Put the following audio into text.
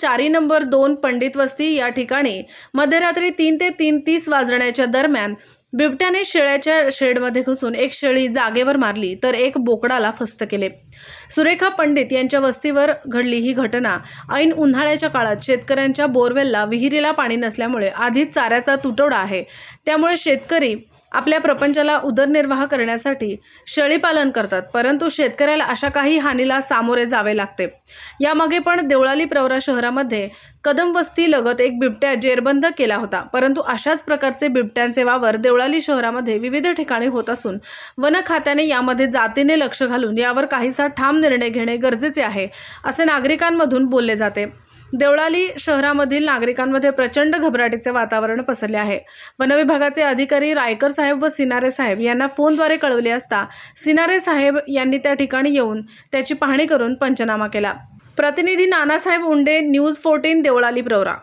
चारी नंबर दोन पंडित वस्ती या ठिकाणी मध्यरात्री तीन ते तीन तीस वाजण्याच्या दरम्यान बिबट्याने शेळ्याच्या शेडमध्ये घुसून एक शेळी जागेवर मारली तर एक बोकडाला फस्त केले. सुरेखा पंडित यांच्या वस्तीवर घडली ही घटना. ऐन उन्हाळ्याच्या काळात शेतकऱ्यांच्या बोरवेलला विहिरीला पाणी नसल्यामुळे आधीच चाऱ्याचा तुटवडा आहे. त्यामुळे शेतकरी आपल्या प्रपंचाला उदरनिर्वाह करण्यासाठी शेळीपालन करतात परंतु शेतकऱ्याला अशा काही हानीला सामोरे जावे लागते. यामागे पण देवळाली प्रवरा शहरामध्ये कदम वस्ती लगत एक बिबट्या जेरबंद केला होता. परंतु अशाच प्रकारचे बिबट्यांचे वावर देवळाली शहरामध्ये विविध ठिकाणी होत असून वन खात्याने यामध्ये जातीने लक्ष घालून यावर काहीसा ठाम निर्णय घेणे गरजेचे आहे असे नागरिकांमधून बोलले जाते. देवळाली शहरामधील नागरिकांमध्ये प्रचंड घबराटीचे वातावरण पसरले आहे. वनविभागाचे अधिकारी रायकर साहेब व सिनारे साहेब यांना फोनद्वारे कळवले असता सिनारे साहेब यांनी त्या ठिकाणी येऊन त्याची पाहणी करून पंचनामा केला. प्रतिनिधी नानासाहेब उंडे न्यूज फोर्टीन देवळाली प्रवरा